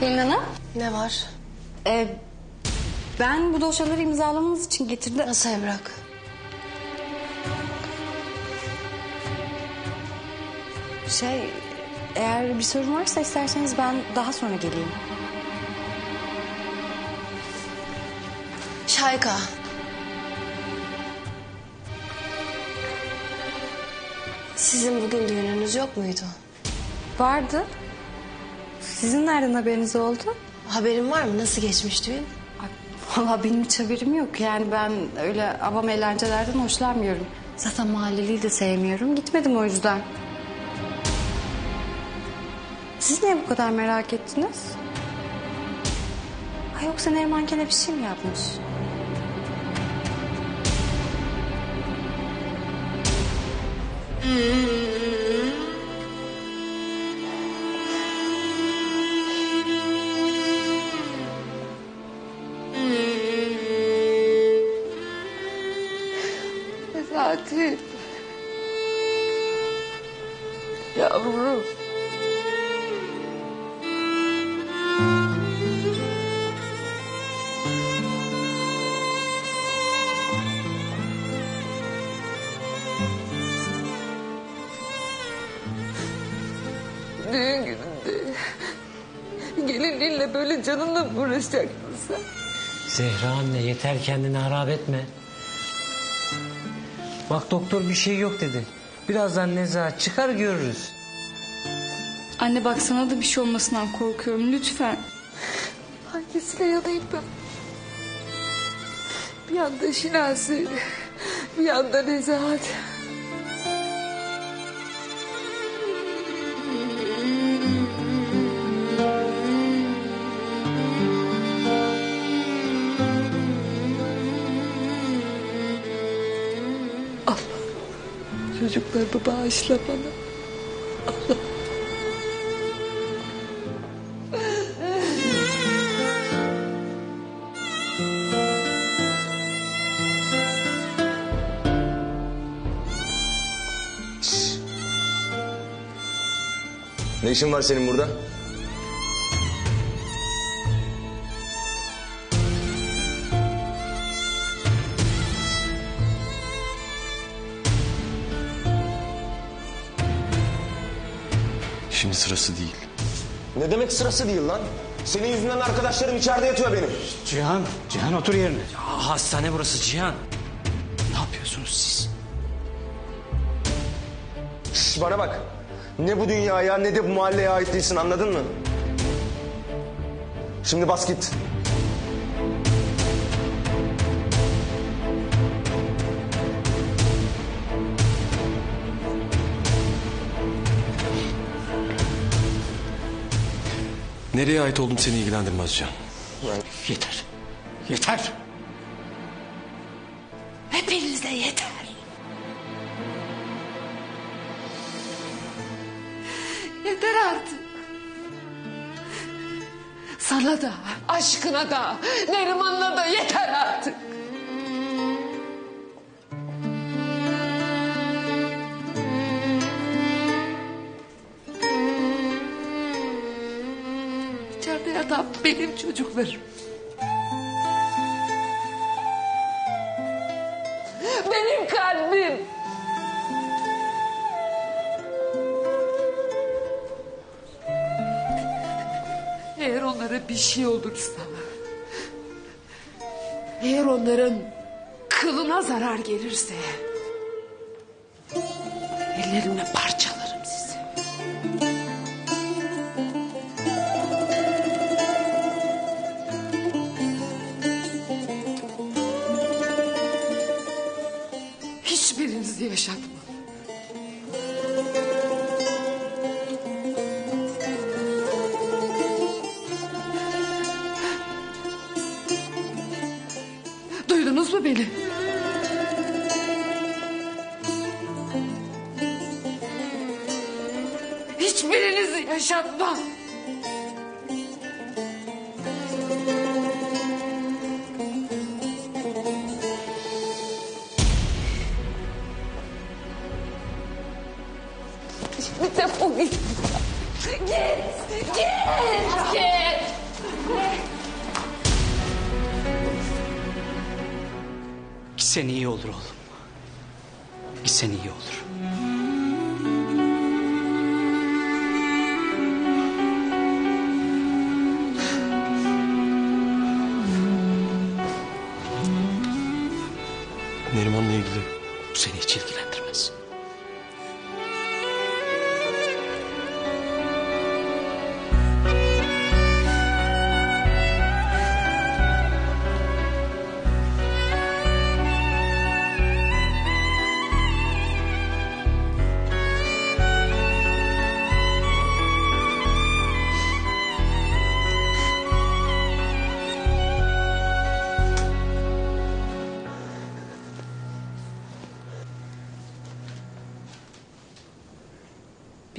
Pelin Hanım. Ne var? Ee, ben bu dosyaları imzalamanız için getirdim. Nasıl evrak? Şey, eğer bir sorun varsa isterseniz ben daha sonra geleyim. Şayka. Sizin bugün düğününüz yok muydu? Vardı. Sizin nereden haberiniz oldu? Haberin var mı? Nasıl geçmiş düğün? Ay, Vallahi benim hiç haberim yok. Yani ben öyle avam eğlencelerden hoşlanmıyorum. Zaten mahalleliyi de sevmiyorum. Gitmedim o yüzden. Siz niye bu kadar merak ettiniz? Ay yoksa Neriman gene bir şey mi yapmış? Nezahat. Yavrum. Düğün gününde gelinliğinle böyle canınla mı uğraşacaksın sen? Zehra anne yeter kendini harap etme. Bak doktor bir şey yok dedi. Birazdan Nezahat çıkar görürüz. Anne bak sana da bir şey olmasından korkuyorum lütfen. Hangisine yanayım ben? Bir yanda Şinasi, bir yanda Nezahat. Çocuklarımı bağışla bana. Ne işin var senin burada? Şimdi sırası değil. Ne demek sırası değil lan? Senin yüzünden arkadaşlarım içeride yatıyor benim. Cihan, Cihan otur yerine. Ya, hastane burası Cihan. Ne yapıyorsunuz siz? Şş, bana bak. Ne bu dünyaya ne de bu mahalleye ait değilsin anladın mı? Şimdi bas git. Nereye ait oldum seni ilgilendirmez Can. Yeter. Yeter. Hepinize yeter. Yeter artık. Sana da, aşkına da, Neriman'la da yeter artık. Yatan benim çocuklarım. Benim kalbim. Eğer onlara bir şey olursa... Eğer onların kılına zarar gelirse... Ellerimle parçalarım Yaşatmam. Duydunuz mu beni? Hiçbirinizi yaşatmam. Defol git. Git. Git. Git. Gitsen iyi olur oğlum. Gitsen iyi olur. Neriman'la ilgili. Bu seni hiç ilgilendirmez.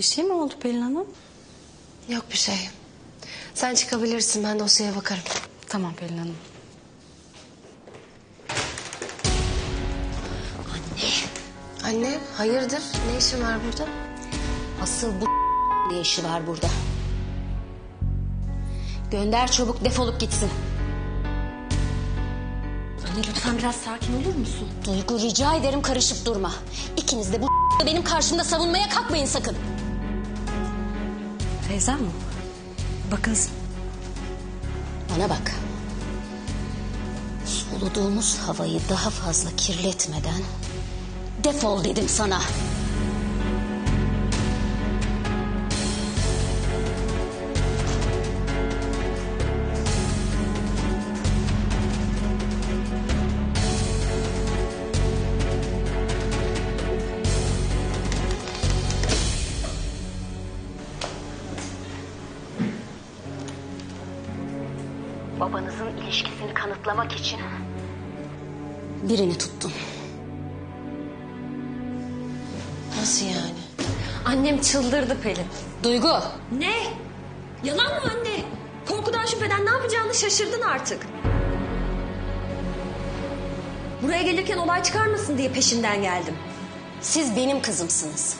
Bir şey mi oldu Pelin Hanım? Yok bir şey. Sen çıkabilirsin ben dosyaya bakarım. Tamam Pelin Hanım. Anne hayırdır ne işin var burada? Asıl bu ne işi var burada? Gönder çabuk defolup gitsin. Anne lütfen biraz sakin olur musun? Duygu rica ederim karışıp durma. İkiniz de bu benim karşımda savunmaya kalkmayın sakın. Teyzem mi? Bakın Bana bak. Soluduğumuz havayı daha fazla kirletmeden defol dedim sana. Babanızın ilişkisini kanıtlamak için birini tuttun. Nasıl yani? Annem çıldırdı Pelin. Duygu, Ne? Yalan mı anne? Korkudan şüpheden ne yapacağını şaşırdın artık. Buraya gelirken olay çıkarmasın diye peşinden geldim. siz benim kızımsınız.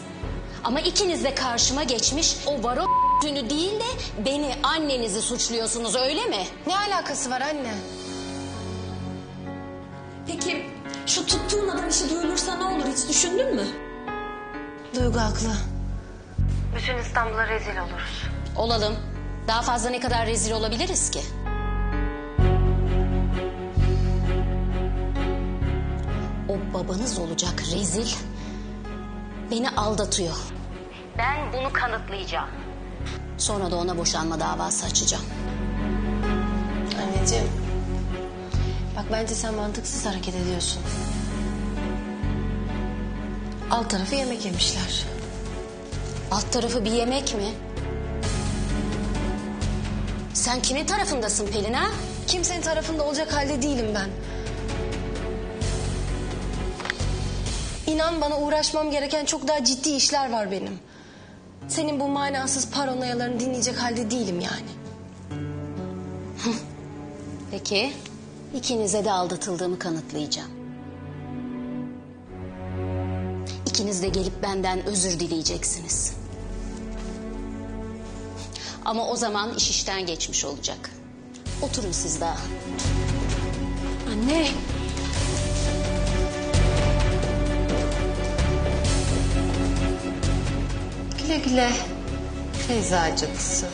Ama ikiniz de karşıma geçmiş o varo günü değil de beni annenizi suçluyorsunuz öyle mi? Ne alakası var anne? Peki şu tuttuğun adam işi duyulursa ne olur hiç düşündün mü? Duygu haklı. Bütün İstanbul'a rezil oluruz. Olalım. Daha fazla ne kadar rezil olabiliriz ki? O babanız olacak rezil beni aldatıyor. Ben bunu kanıtlayacağım. Sonra da ona boşanma davası açacağım. Anneciğim. Bak bence sen mantıksız hareket ediyorsun. Alt tarafı yemek yemişler. Alt tarafı bir yemek mi? Sen kimin tarafındasın Pelin ha? Kimsenin tarafında olacak halde değilim ben. İnan bana uğraşmam gereken çok daha ciddi işler var benim. Senin bu manasız paranoyalarını dinleyecek halde değilim yani. Peki, ikinize de aldatıldığımı kanıtlayacağım. İkiniz de gelip benden özür dileyeceksiniz. Ama o zaman iş işten geçmiş olacak. Oturun siz daha. Anne. Güle güle. Feyza cadısı.